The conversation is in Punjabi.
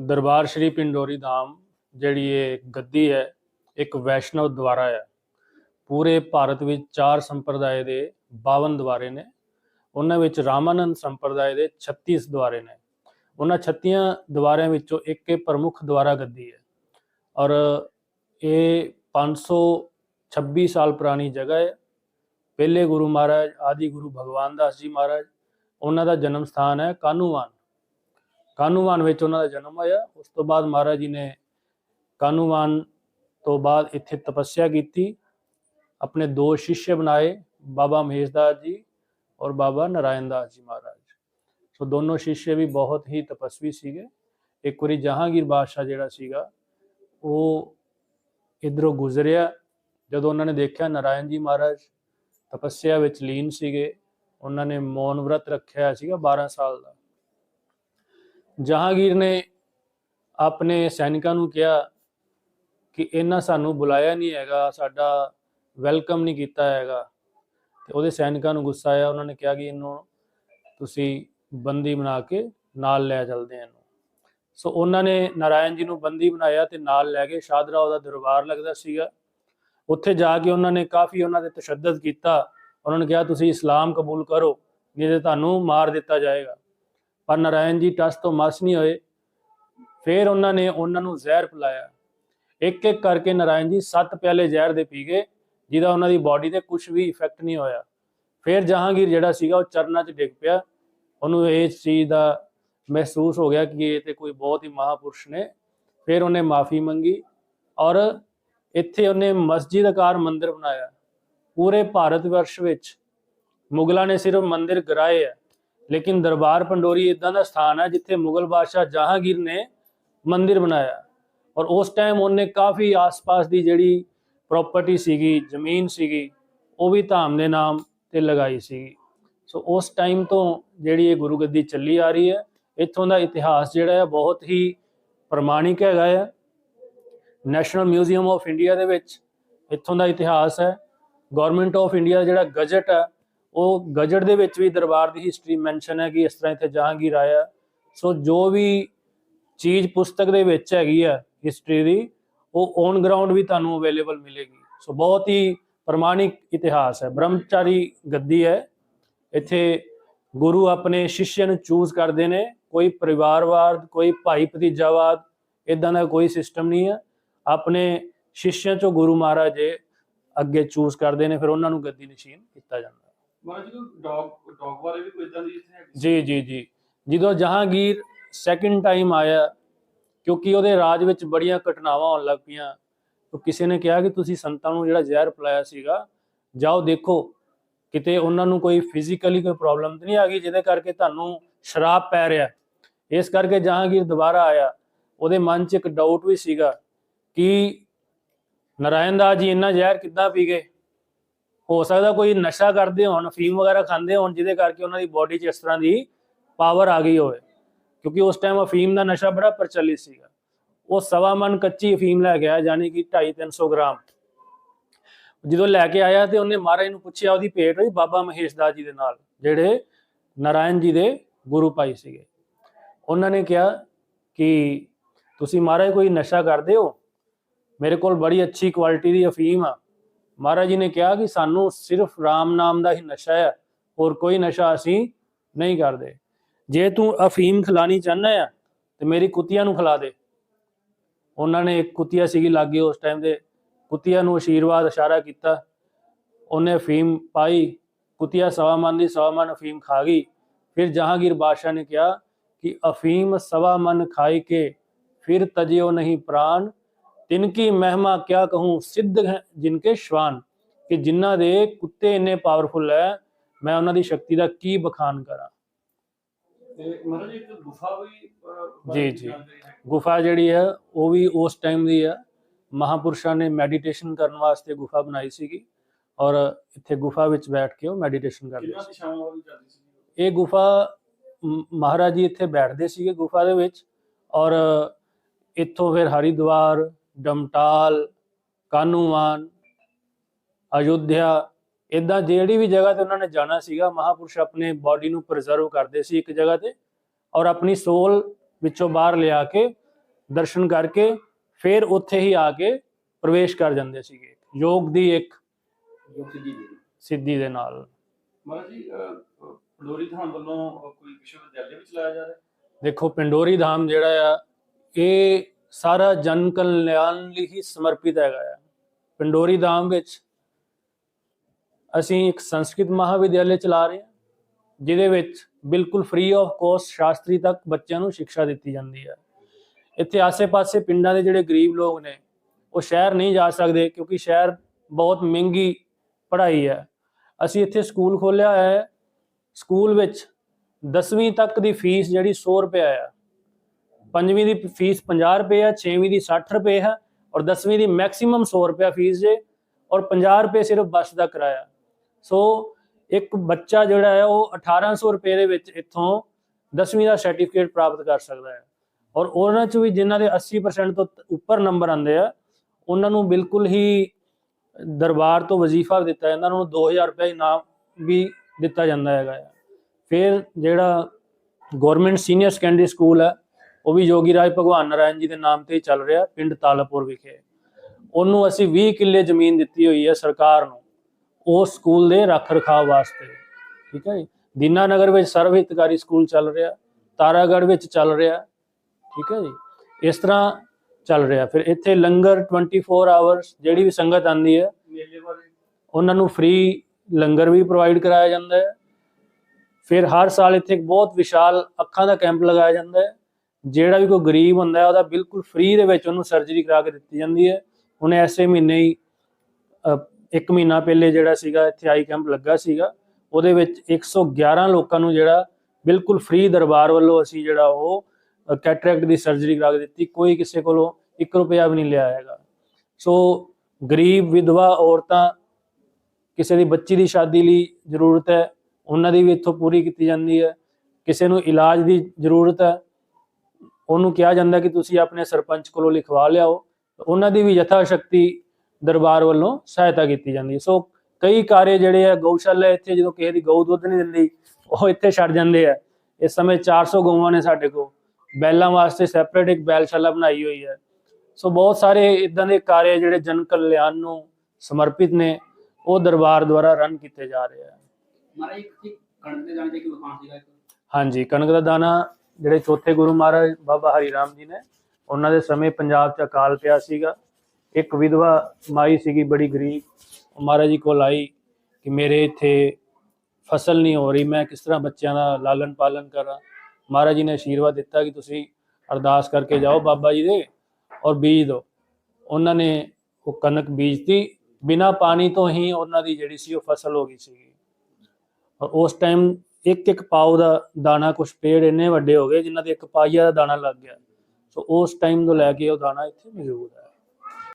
ਦਰਬਾਰ ਸ਼੍ਰੀ ਪਿੰਡੋਰੀ ਧਾਮ, ਜਿਹੜੀ ਇਹ ਗੱਦੀ ਹੈ, ਇੱਕ ਵੈਸ਼ਨਵ ਦੁਆਰਾ ਹੈ। ਪੂਰੇ ਭਾਰਤ ਵਿੱਚ ਚਾਰ ਸੰਪਰਦਾਇ ਦੇ 52 ਦੁਆਰੇ ਨੇ। ਉਹਨਾਂ ਵਿੱਚ ਰਾਮਾਨੰਦ ਸੰਪਰਦਾਇ ਦੇ 36 ਦੁਆਰੇ ਨੇ। ਉਹਨਾਂ 36 ਦੁਆਰਿਆਂ ਵਿੱਚੋਂ ਇੱਕ ਇਹ ਪ੍ਰਮੁੱਖ ਦੁਆਰਾ ਗੱਦੀ ਹੈ। ਔਰ ਇਹ 526 ਸਾਲ ਪੁਰਾਣੀ ਜਗ੍ਹਾ ਹੈ। ਪਹਿਲੇ ਗੁਰੂ ਮਹਾਰਾਜ, ਆਦਿ ਗੁਰੂ ਭਗਵਾਨ ਦਾਸ ਜੀ ਮਹਾਰਾਜ, ਉਹਨਾਂ ਦਾ ਜਨਮ ਸਥਾਨ ਹੈ ਕਾਨੂੰਵਾਨ ਕਾਨੂੰਵਾਨ ਵਿੱਚ ਉਹਨਾਂ ਦਾ ਜਨਮ ਹੋਇਆ। ਉਸ ਤੋਂ ਬਾਅਦ ਮਹਾਰਾਜ ਜੀ ਨੇ ਕਾਨੂੰਵਾਨ ਤੋਂ ਬਾਅਦ ਇੱਥੇ ਤਪੱਸਿਆ ਕੀਤੀ। ਆਪਣੇ ਦੋ ਸ਼ਿਸ਼ਯ ਬਣਾਏ, ਬਾਬਾ ਮਹੇਸ਼ਦਾਸ ਜੀ ਔਰ ਬਾਬਾ ਨਰਾਇਣ ਦਾਸ ਜੀ ਮਹਾਰਾਜ। ਸੋ ਦੋਨੋਂ ਸ਼ਿਸ਼ਯ ਵੀ ਬਹੁਤ ਹੀ ਤਪਸਵੀ ਸੀਗੇ। ਇੱਕ ਵਾਰੀ ਜਹਾਂਗੀਰ ਬਾਦਸ਼ਾਹ ਜਿਹੜਾ ਸੀਗਾ, ਉਹ ਇਧਰੋਂ ਗੁਜ਼ਰਿਆ। ਜਦੋਂ ਉਹਨਾਂ ਨੇ ਦੇਖਿਆ ਨਰਾਇਣ ਜੀ ਮਹਾਰਾਜ ਤਪੱਸਿਆ ਵਿੱਚ ਲੀਨ ਸੀਗੇ, ਉਹਨਾਂ ਨੇ ਮੌਨ ਵਰਤ ਰੱਖਿਆ ਸੀਗਾ 12 ਸਾਲ ਦਾ। ਜਹਾਂਗੀਰ ਨੇ ਆਪਣੇ ਸੈਨਿਕਾਂ ਨੂੰ ਕਿਹਾ ਕਿ ਇਹਨਾਂ ਸਾਨੂੰ ਬੁਲਾਇਆ ਨਹੀਂ ਹੈਗਾ, ਸਾਡਾ ਵੈਲਕਮ ਨਹੀਂ ਕੀਤਾ ਹੈਗਾ। ਤੇ ਉਹਦੇ ਸੈਨਿਕਾਂ ਨੂੰ ਗੁੱਸਾ ਆਇਆ, ਉਹਨਾਂ ਨੇ ਕਿਹਾ ਕਿ ਇਹਨੂੰ ਤੁਸੀਂ ਬੰਦੀ ਬਣਾ ਕੇ ਨਾਲ ਲੈ ਚਲਦੇ ਹਾਂ ਇਹਨੂੰ। ਸੋ ਉਹਨਾਂ ਨੇ ਨਾਰਾਇਣ ਜੀ ਨੂੰ ਬੰਦੀ ਬਣਾਇਆ ਤੇ ਨਾਲ ਲੈ ਕੇ ਸ਼ਾਦਰਾ ਉਹਦਾ ਦਰਬਾਰ ਲੱਗਦਾ ਸੀਗਾ। ਉੱਥੇ ਜਾ ਕੇ ਉਹਨਾਂ ਨੇ ਕਾਫੀ ਉਹਨਾਂ ਦੇ ਤਸ਼ੱਦਦ ਕੀਤਾ। ਉਹਨਾਂ ਨੇ ਕਿਹਾ, ਤੁਸੀਂ ਇਸਲਾਮ ਕਬੂਲ ਕਰੋ, ਨਹੀਂ ਤੇ ਤੁਹਾਨੂੰ ਮਾਰ ਦਿੱਤਾ ਜਾਏਗਾ। ਪਰ ਨਾਰਾਇਣ ਜੀ ਟਸ ਤੋਂ ਮਸ ਨਹੀਂ ਹੋਏ। ਫਿਰ ਉਹਨਾਂ ਨੇ ਉਹਨਾਂ ਨੂੰ ਜ਼ਹਿਰ ਪਿਲਾਇਆ। ਇੱਕ ਇੱਕ ਕਰਕੇ ਨਾਰਾਇਣ ਜੀ ਸੱਤ ਪਿਆਲੇ ਜ਼ਹਿਰ ਦੇ ਪੀ ਗਏ, ਜਿਹਦਾ ਉਹਨਾਂ ਦੀ ਬਾਡੀ ਤੇ ਕੁਝ ਵੀ ਇਫੈਕਟ ਨਹੀਂ ਹੋਇਆ। ਫਿਰ ਜਹਾਂਗੀਰ ਜਿਹੜਾ ਸੀਗਾ ਉਹ ਚਰਨਾਂ 'ਚ ਡਿੱਗ ਪਿਆ। ਉਹਨੂੰ ਇਸ ਚੀਜ਼ ਦਾ ਮਹਿਸੂਸ ਹੋ ਗਿਆ ਕਿ ਇਹ ਤੇ ਕੋਈ ਬਹੁਤ ਹੀ ਮਹਾਪੁਰਸ਼ ਨੇ। ਫਿਰ ਉਹਨੇ ਮਾਫੀ ਮੰਗੀ ਔਰ ਇੱਥੇ ਉਹਨੇ ਮਸਜਿਦ ਆਕਾਰ ਮੰਦਿਰ ਬਣਾਇਆ। ਪੂਰੇ ਭਾਰਤ ਵਰਸ਼ ਵਿੱਚ ਮੁਗਲਾਂ ਨੇ ਸਿਰਫ ਮੰਦਿਰ ਗਰਾਏ ਆ। ਲੇਕਿਨ ਦਰਬਾਰ ਪੰਡੋਰੀ ਇਦਾਂ ਦਾ ਸਥਾਨ ਹੈ ਜਿੱਥੇ ਮੁਗਲ ਬਾਦਸ਼ਾਹ ਜਹਾਂਗੀਰ ਨੇ ਮੰਦਿਰ ਬਣਾਇਆ। ਔਰ ਉਸ ਟਾਈਮ ਉਹਨੇ ਕਾਫੀ ਆਸ-ਪਾਸ ਦੀ ਜਿਹੜੀ ਪ੍ਰਾਪਰਟੀ ਸੀਗੀ, ਜ਼ਮੀਨ ਸੀਗੀ, ਉਹ ਵੀ ਧਾਮ ਦੇ ਨਾਮ ਤੇ ਲਗਾਈ ਸੀਗੀ। ਸੋ ਉਸ ਟਾਈਮ ਤੋਂ ਜਿਹੜੀ ਇਹ ਗੁਰੂ ਗੱਦੀ ਚੱਲੀ ਆ ਰਹੀ ਹੈ, ਇੱਥੋਂ ਦਾ ਇਤਿਹਾਸ ਜਿਹੜਾ ਹੈ ਬਹੁਤ ਹੀ ਪ੍ਰਮਾਣਿਕ ਹੈਗਾ ਹੈ ਨੈਸ਼ਨਲ ਮਿਊਜ਼ੀਅਮ ਆਫ ਇੰਡੀਆ ਦੇ ਵਿੱਚ ਇੱਥੋਂ ਦਾ ਇਤਿਹਾਸ ਹੈ। ਗਵਰਨਮੈਂਟ ਆਫ ਇੰਡੀਆ ਦਾ ਜਿਹੜਾ ਗਜਟ ਹੈ ਉਹ ਗਜਟ ਦੇ ਵਿੱਚ ਵੀ ਦਰਬਾਰ ਦੀ ਹਿਸਟਰੀ ਮੈਂਸ਼ਨ ਹੈ ਕਿ ਇਸ ਤਰ੍ਹਾਂ ਇੱਥੇ ਜਹਾਂਗੀਰ ਆਇਆ ਸੋ ਜੋ ਵੀ ਚੀਜ਼ ਪੁਸਤਕ ਦੇ ਵਿੱਚ ਹੈਗੀ ਆ ਹਿਸਟਰੀ ਦੀ, ਉਹ ਔਨ ਗਰਾਊਂਡ ਵੀ ਤੁਹਾਨੂੰ ਅਵੇਲੇਬਲ ਮਿਲੇਗੀ। ਸੋ ਬਹੁਤ ਹੀ ਪ੍ਰਮਾਣਿਕ ਇਤਿਹਾਸ ਹੈ। ਬ੍ਰਹਮਚਾਰੀ ਗੱਦੀ ਹੈ। ਇੱਥੇ ਗੁਰੂ ਆਪਣੇ ਸ਼ਿష్ਯ ਨੂੰ ਚੂਜ਼ ਕਰਦੇ ਨੇ। ਕੋਈ ਪਰਿਵਾਰਵਾਦ, ਕੋਈ ਭਾਈ ਭਤੀਜਾਵਾਦ ਇਦਾਂ ਦਾ ਕੋਈ ਸਿਸਟਮ ਨਹੀਂ ਹੈ। ਆਪਣੇ ਸ਼ਿષ્ਯਾਂ ਚੋਂ ਗੁਰੂ ਮਹਾਰਾਜ ਅੱਗੇ ਚੂਜ਼ ਕਰਦੇ ਨੇ, ਫਿਰ ਉਹਨਾਂ ਨੂੰ ਗੱਦੀ ਨਸ਼ੀਨ ਕੀਤਾ ਜਾਂਦਾ ਮਹਾਰਾਜ ਜੀ ਡੌਗ ਡੌਗ ਬਾਰੇ ਵੀ ਕੋਈ ਇਦਾਂ ਦੀ ਇੱਥੇ ਹੈਗੀ? ਜੀ ਜੀ ਜੀ। ਜਦੋਂ ਜਹਾਂਗੀਰ ਸੈਕਿੰਡ ਟਾਈਮ ਆਇਆ, ਕਿਉਂਕਿ ਉਹਦੇ ਰਾਜ ਵਿੱਚ ਬੜੀਆਂ ਘਟਨਾਵਾਂ ਹੋਣ ਲੱਗ ਪਈਆਂ, ਤਾਂ ਕਿਸੇ ਨੇ ਕਿਹਾ ਕਿ ਤੁਸੀਂ ਸੰਤਾਂ ਨੂੰ ਜਿਹੜਾ ਜ਼ਹਿਰ ਪਿਲਾਇਆ ਸੀਗਾ, ਜਾਓ ਦੇਖੋ, ਕਿਤੇ ਉਹਨਾਂ ਨੂੰ ਕੋਈ ਫਿਜ਼ੀਕਲੀ ਕੋਈ ਪ੍ਰੋਬਲਮ ਤਾਂ ਨਹੀਂ ਆ ਗਈ, ਜਿਹਦੇ ਕਰਕੇ ਤੁਹਾਨੂੰ ਸ਼ਰਾਬ ਪੈ ਰਿਹਾ। ਇਸ ਕਰਕੇ ਜਹਾਂਗੀਰ ਦੁਬਾਰਾ ਆਇਆ। ਉਹਦੇ ਮਨ 'ਚ ਇੱਕ ਡਾਊਟ ਵੀ ਸੀਗਾ ਕਿ ਨਰਾਇਣ ਦਾਸ ਜੀ ਇੰਨਾ ਜ਼ਹਿਰ ਕਿੱਦਾਂ ਪੀ ਗਏ? ਹੋ ਸਕਦਾ ਕੋਈ ਨਸ਼ਾ ਕਰਦੇ ਹੋਣ ਫੀਮ ਵਗੈਰਾ ਖਾਂਦੇ ਹੋਣ, ਜਿਹਦੇ ਕਰਕੇ ਉਹਨਾਂ ਦੀ ਬਾਡੀ 'ਚ ਇਸ ਤਰ੍ਹਾਂ ਦੀ ਪਾਵਰ ਆ ਗਈ ਹੋਵੇ। ਕਿਉਂਕਿ ਉਸ ਟਾਈਮ ਅਫੀਮ ਦਾ ਨਸ਼ਾ ਬੜਾ ਪ੍ਰਚਲਿਤ ਸੀਗਾ। ਉਹ ਸਵਾ ਮਨ ਕੱਚੀ ਅਫੀਮ ਲੈ ਕੇ ਆਇਆ, ਯਾਨੀ ਕਿ 2.5 300 ਗ੍ਰਾਮ। ਜਦੋਂ ਲੈ ਕੇ ਆਇਆ ਤੇ ਉਹਨੇ ਮਹਾਰਾਜ ਨੂੰ ਪੁੱਛਿਆ, ਉਹਦੀ ਭੇਟ ਹੋਈ ਬਾਬਾ ਮਹੇਸ਼ ਦਾਸ ਜੀ ਦੇ ਨਾਲ, ਜਿਹੜੇ ਨਾਰਾਇਣ ਜੀ ਦੇ ਗੁਰੂ ਭਾਈ ਸੀਗੇ। ਉਹਨਾਂ ਨੇ ਕਿਹਾ ਕਿ ਤੁਸੀਂ ਮਹਾਰਾਜ ਕੋਈ ਨਸ਼ਾ ਕਰਦੇ ਹੋ? ਮੇਰੇ ਕੋਲ ਬੜੀ ਅੱਛੀ ਕੁਆਲਿਟੀ ਦੀ ਅਫੀਮ ਆ। ਮਹਾਰਾਜ ਜੀ ਨੇ ਕਿਹਾ ਕਿ ਸਾਨੂੰ ਸਿਰਫ ਰਾਮ ਨਾਮ ਦਾ ਹੀ ਨਸ਼ਾ ਹੈ, ਹੋਰ ਕੋਈ ਨਸ਼ਾ ਅਸੀਂ ਨਹੀਂ ਕਰਦੇ। ਜੇ ਤੂੰ ਅਫੀਮ ਖਿਲਾਣੀ ਚਾਹੁੰਦਾ ਆ, ਤੇ ਮੇਰੀ ਕੁੱਤੀਆਂ ਨੂੰ ਖਿਲਾ ਦੇ। ਉਹਨਾਂ ਨੇ ਇੱਕ ਕੁੱਤੀਆ ਸੀਗੀ ਲਾਗੇ ਉਸ ਟਾਈਮ ਦੇ, ਕੁੱਤੀਆ ਨੂੰ ਅਸ਼ੀਰਵਾਦ ਇਸ਼ਾਰਾ ਕੀਤਾ। ਉਹਨੇ ਅਫੀਮ ਪਾਈ, ਕੁੱਤੀਆ ਸਵਾ ਮਨ ਦੀ ਸਵਾ ਮਨ ਅਫੀਮ ਖਾ ਗਈ। ਫਿਰ ਜਹਾਂਗੀਰ ਬਾਦਸ਼ਾਹ ਨੇ ਕਿਹਾ ਕਿ ਅਫੀਮ ਸਵਾ ਮਨ ਖਾਈ ਕੇ ਫਿਰ ਤਜਿਓ ਨਹੀਂ ਪ੍ਰਾਨ ਤਿਨਕੀ ਮਹਿਮਾ ਕਿਆ ਕਹੂੰ? ਸਿੱਧ ਹੈ ਜਿਨਕੇ ਸ਼ਵਾਨ ਕਿ ਜਿਨ੍ਹਾਂ ਦੇ ਕੁੱਤੇ ਇੰਨੇ ਪਾਵਰਫੁਲ ਹੈ ਮੈਂ ਉਹਨਾਂ ਦੀ ਸ਼ਕਤੀ ਦਾ ਕੀ ਬਖਾਨ ਕਰਾਂ? ਤੇ ਮਹਾਰਾਜ ਇੱਕ ਗੁਫਾ ਵੀ ਜੀ, ਜੀ। ਗੁਫਾ ਜਿਹੜੀ ਹੈ ਉਹ ਵੀ ਉਸ ਟਾਈਮ ਦੀ ਹੈ। ਮਹਾਪੁਰਸ਼ਾਂ ਨੇ ਮੈਡੀਟੇਸ਼ਨ ਕਰਨ ਵਾਸਤੇ ਗੁਫਾ ਬਣਾਈ ਸੀਗੀ ਔਰ ਇੱਥੇ ਗੁਫਾ ਵਿੱਚ ਬੈਠ ਕੇ ਉਹ ਮੈਡੀਟੇਸ਼ਨ ਕਰਦੇ ਸੀ। ਇਹ ਗੁਫਾ ਮਹਾਰਾਜ ਜੀ ਇੱਥੇ ਬੈਠਦੇ ਸੀਗੇ ਗੁਫਾ ਦੇ ਵਿੱਚ ਔਰ ਇੱਥੋਂ ਫਿਰ ਹਰਿਦੁਆਰ ਡਮਟਾਲ ਕਾਨੂੰਵਾਨ ਅਯੁੱਧਿਆ ਇਦਾਂ ਜਿਹੜੀ ਵੀ ਜਗ੍ਹਾ ਤੇ ਉਹਨਾਂ ਨੇ ਜਾਣਾ ਸੀਗਾ ਮਹਾਪੁਰਸ਼ ਆਪਣੇ ਬਾਡੀ ਨੂੰ ਪ੍ਰੀਜ਼ਰਵ ਕਰਦੇ ਸੀ ਇੱਕ ਜਗ੍ਹਾ ਤੇ ਔਰ ਆਪਣੀ ਸੋਲ ਵਿੱਚੋਂ ਬਾਹਰ ਲਿਆ ਕੇ ਦਰਸ਼ਨ ਕਰਕੇ ਫਿਰ ਉੱਥੇ ਹੀ ਆ ਕੇ ਪ੍ਰਵੇਸ਼ ਕਰ ਜਾਂਦੇ ਸੀਗੇ। ਯੋਗ ਦੀ ਇੱਕ ਸਿੱਧੀ ਦੇ ਨਾਲ। ਮਹਾਰਾਜ ਜੀ ਪੰਡੋਰੀ ਧਾਮ ਵੱਲੋਂ ਕੋਈ ਵਿਸ਼ਵ ਵਿਦਿਆਲय ਵੀ ਚਲਾਇਆ ਜਾ ਰਿਹਾ? ਦੇਖੋ ਪਿੰਡੋਰੀ ਧਾਮ ਜਿਹੜਾ ਆ ਇਹ ਸਾਰਾ ਜਨ ਕਲਿਆਣ ਲਈ ਹੀ ਸਮਰਪਿਤ ਹੈਗਾ ਆ। ਪਿੰਡੋਰੀ ਧਾਮ ਵਿੱਚ ਅਸੀਂ ਇੱਕ ਸੰਸਕ੍ਰਿਤ ਮਹਾਵਿਦਿਆਲਿਆ ਚਲਾ ਰਹੇ ਹਾਂ, ਜਿਹਦੇ ਵਿੱਚ ਬਿਲਕੁਲ ਫ੍ਰੀ ਆਫ ਕੋਸਟ ਸ਼ਾਸਤਰੀ ਤੱਕ ਬੱਚਿਆਂ ਨੂੰ ਸਿੱਖਿਆ ਦਿੱਤੀ ਜਾਂਦੀ ਹੈ ਇੱਥੇ ਆਸੇ-ਪਾਸੇ ਪਿੰਡਾਂ ਦੇ ਜਿਹੜੇ ਗਰੀਬ ਲੋਕ ਨੇ, ਉਹ ਸ਼ਹਿਰ ਨਹੀਂ ਜਾ ਸਕਦੇ ਕਿਉਂਕਿ ਸ਼ਹਿਰ ਬਹੁਤ ਮਹਿੰਗੀ ਪੜ੍ਹਾਈ ਹੈ ਅਸੀਂ ਇੱਥੇ ਸਕੂਲ ਖੋਲ੍ਹਿਆ ਹੈ। ਸਕੂਲ ਵਿੱਚ 10ਵੀਂ ਤੱਕ ਦੀ ਫੀਸ ਜਿਹੜੀ 100 ਰੁਪਏ ਆ। ਪੰਜਵੀਂ ਦੀ ਫੀਸ 50 ਰੁਪਏ ਆ 6ਵੀਂ ਦੀ 60 ਰੁਪਏ ਹੈ ਔਰ 10ਵੀਂ ਦੀ ਮੈਕਸਿਮਮ 100 ਰੁਪਏ ਫੀਸ ਜੇ ਔਰ 50 ਰੁਪਏ ਸਿਰਫ ਬੱਸ ਦਾ ਕਿਰਾਇਆ। ਸੋ ਇੱਕ ਬੱਚਾ ਜਿਹੜਾ ਹੈ ਉਹ 1800 ਰੁਪਏ ਦੇ ਵਿੱਚ ਇੱਥੋਂ 10ਵੀਂ ਦਾ ਸਰਟੀਫਿਕੇਟ ਪ੍ਰਾਪਤ ਕਰ ਸਕਦਾ ਹੈ। ਔਰ ਉਹਨਾਂ ਚ ਵੀ ਜਿਨ੍ਹਾਂ ਦੇ 80% ਤੋਂ ਉੱਪਰ ਨੰਬਰ ਆਉਂਦੇ ਆ, ਉਹਨਾਂ ਨੂੰ ਬਿਲਕੁਲ ਹੀ ਦਰਬਾਰ ਤੋਂ ਵਜ਼ੀਫਾ ਦਿੱਤਾ ਜਾਂਦਾ ਉਹਨਾਂ ਨੂੰ 2000 ਰੁਪਏ ਇਨਾਮ ਵੀ ਦਿੱਤਾ ਜਾਂਦਾ ਹੈਗਾ ਆ। ਫਿਰ ਜਿਹੜਾ ਗਵਰਨਮੈਂਟ ਸੀਨੀਅਰ ਸੈਕੰਡਰੀ ਸਕੂਲ ਹੈ ਉਹ ਵੀ ਯੋਗੀ ਰਾਜ ਭਗਵਾਨ ਨਾਰਾਇਣ ਜੀ ਦੇ ਨਾਮ ਤੇ ਚੱਲ ਰਿਹਾ ਪਿੰਡ ਤਾਲਾਪੁਰ ਵਿਖੇ। ਉਹਨੂੰ ਅਸੀਂ 20 ਕਿੱਲੇ ਜ਼ਮੀਨ ਦਿੱਤੀ ਹੋਈ ਹੈ ਸਰਕਾਰ ਨੂੰ ਉਸ ਸਕੂਲ ਦੇ ਰੱਖ ਰਖਾਵ ਵਾਸਤੇ। ਠੀਕ ਹੈ ਜੀ? ਦੀਨਾਨਗਰ ਵਿੱਚ ਸਰਵ ਹਿਤਕਾਰੀ ਸਕੂਲ ਚੱਲ ਰਿਹਾ, ਤਾਰਾਗੜ੍ਹ ਵਿੱਚ ਚੱਲ ਰਿਹਾ। ਠੀਕ ਹੈ ਜੀ? ਇਸ ਤਰ੍ਹਾਂ ਚੱਲ ਰਿਹਾ। ਫਿਰ ਇੱਥੇ ਲੰਗਰ 24 ਆਵਰਸ ਜਿਹੜੀ ਵੀ ਸੰਗਤ ਆਂਦੀ ਹੈ, ਉਹਨਾਂ ਨੂੰ ਫ੍ਰੀ ਲੰਗਰ ਵੀ ਪ੍ਰੋਵਾਈਡ ਕਰਾਇਆ ਜਾਂਦਾ ਹੈ। ਫਿਰ ਹਰ ਸਾਲ ਇੱਥੇ ਇੱਕ ਬਹੁਤ ਵਿਸ਼ਾਲ ਅੱਖਾਂ ਦਾ ਕੈਂਪ ਲਗਾਇਆ ਜਾਂਦਾ ਹੈ। ਜਿਹੜਾ ਵੀ ਕੋਈ ਗਰੀਬ ਹੁੰਦਾ ਹੈ, ਉਹਦਾ ਬਿਲਕੁਲ ਫ੍ਰੀ ਦੇ ਵਿੱਚ ਉਹਨੂੰ ਸਰਜਰੀ ਕਰਾ ਕੇ ਦਿੱਤੀ ਜਾਂਦੀ ਹੈ। ਹੁਣ ਐਸੇ ਮਹੀਨੇ ਹੀ ਇੱਕ ਮਹੀਨਾ ਪਹਿਲੇ ਜਿਹੜਾ ਸੀਗਾ, ਇੱਥੇ ਆਈ ਕੈਂਪ ਲੱਗਾ ਸੀਗਾ। ਉਹਦੇ ਵਿੱਚ 111 ਲੋਕਾਂ ਨੂੰ ਜਿਹੜਾ ਬਿਲਕੁਲ ਫ੍ਰੀ ਦਰਬਾਰ ਵੱਲੋਂ ਅਸੀਂ ਜਿਹੜਾ ਉਹ ਕੈਟਰੈਕਟ ਦੀ ਸਰਜਰੀ ਕਰਾ ਕੇ ਦਿੱਤੀ। ਕੋਈ ਕਿਸੇ ਕੋਲੋਂ 1 ਰੁਪਿਆ ਵੀ ਨਹੀਂ ਲਿਆ ਹੈਗਾ। ਸੋ ਗਰੀਬ, ਵਿਧਵਾ ਔਰਤਾਂ, ਕਿਸੇ ਦੀ ਬੱਚੀ ਦੀ ਸ਼ਾਦੀ ਲਈ ਜ਼ਰੂਰਤ ਹੈ, ਉਹਨਾਂ ਦੀ ਵੀ ਇੱਥੋਂ ਪੂਰੀ ਕੀਤੀ ਜਾਂਦੀ ਹੈ। ਕਿਸੇ ਨੂੰ ਇਲਾਜ ਦੀ ਜ਼ਰੂਰਤ ਹੈ ਉਹਨੂੰ ਕਿਹਾ ਜਾਂਦਾ ਕਿ ਤੁਸੀਂ ਆਪਣੇ ਸਰਪੰਚ ਕੋਲੋਂ ਲਿਖਵਾ ਲਿਆਓ। ਉਹਨਾਂ ਦੀ ਵੀ ਯਥਾ ਸ਼ਕਤੀ ਦਰਬਾਰ ਵੱਲੋਂ ਸਹਾਇਤਾ ਕੀਤੀ ਜਾਂਦੀ ਹੈ। ਸੋ ਕਈ ਕਾਰੇ ਜਿਹੜੇ ਆ ਗਊਸ਼ਾਲਾ ਇੱਥੇ ਜਦੋਂ ਕਿਸੇ ਦੀ ਗਊ ਦੁੱਧ ਨਹੀਂ ਦਿੰਦੀ ਉਹ ਇੱਥੇ ਛੱਡ ਜਾਂਦੇ ਆ। ਇਸ ਸਮੇਂ 400 ਗਊਆਂ ਨੇ ਸਾਡੇ ਕੋਲ। ਬੈਲਾਂ ਵਾਸਤੇ ਸੈਪਰੇਟ ਇੱਕ ਬੈਲਸ਼ਾਲਾ ਬਣਾਈ ਹੋਈ ਹੈ। ਸੋ ਬਹੁਤ ਸਾਰੇ ਇਦਾਂ ਦੇ ਕਾਰੇ ਜਿਹੜੇ ਜਨ ਕਲਿਆਣ ਨੂੰ ਸਮਰਪਿਤ ਨੇ ਉਹ ਦਰਬਾਰ ਦੁਆਰਾ ਰਨ ਕੀਤੇ ਜਾ ਰਹੇ ਆ। ਇੱਕ ਇੱਕ ਕਣਕ ਦੇ ਦਾਣੇ ਦੇ ਕੀ ਮਕਾਨ ਸੀਗਾ ਹਾਂਜੀ ਕਣਕ ਦਾ ਦਾਣਾ ਜਿਹੜੇ ਚੌਥੇ ਗੁਰੂ ਮਹਾਰਾਜ ਬਾਬਾ ਹਰੀ ਰਾਮ ਜੀ ਨੇ, ਉਹਨਾਂ ਦੇ ਸਮੇਂ ਪੰਜਾਬ 'ਚ ਅਕਾਲ ਪਿਆ ਸੀਗਾ। ਇੱਕ ਵਿਧਵਾ ਮਾਈ ਸੀਗੀ, ਬੜੀ ਗਰੀਬ। ਉਹ ਮਹਾਰਾਜ ਜੀ ਕੋਲ ਆਈ ਕਿ ਮੇਰੇ ਇੱਥੇ ਫਸਲ ਨਹੀਂ ਹੋ ਰਹੀ, ਮੈਂ ਕਿਸ ਤਰ੍ਹਾਂ ਬੱਚਿਆਂ ਦਾ ਲਾਲਨ ਪਾਲਨ ਕਰਾਂ? ਮਹਾਰਾਜ ਜੀ ਨੇ ਆਸ਼ੀਰਵਾਦ ਦਿੱਤਾ ਕਿ ਤੁਸੀਂ ਅਰਦਾਸ ਕਰਕੇ ਜਾਓ ਬਾਬਾ ਜੀ ਦੇ ਔਰ ਬੀਜ ਦਿਓ। ਉਹਨਾਂ ਨੇ ਉਹ ਕਣਕ ਬੀਜਤੀ, ਬਿਨਾ ਪਾਣੀ ਤੋਂ ਹੀ ਉਹਨਾਂ ਦੀ ਜਿਹੜੀ ਸੀ ਉਹ ਫਸਲ ਹੋ ਗਈ ਸੀਗੀ। ਔਰ ਉਸ ਟਾਈਮ ਇੱਕ ਇੱਕ ਪਾਉ ਦਾ ਦਾਣਾ ਕੁਛ ਪੇੜ ਇੰਨੇ ਵੱਡੇ ਹੋ ਗਏ ਜਿਨ੍ਹਾਂ ਦੇ ਇੱਕ ਪਾਈਆ ਦਾ ਦਾਣਾ ਲੱਗ ਗਿਆ। ਸੋ ਉਸ ਟਾਈਮ ਤੋਂ ਲੈ ਕੇ ਉਹ ਦਾਣਾ ਇੱਥੇ ਮੌਜੂਦ ਹੈ।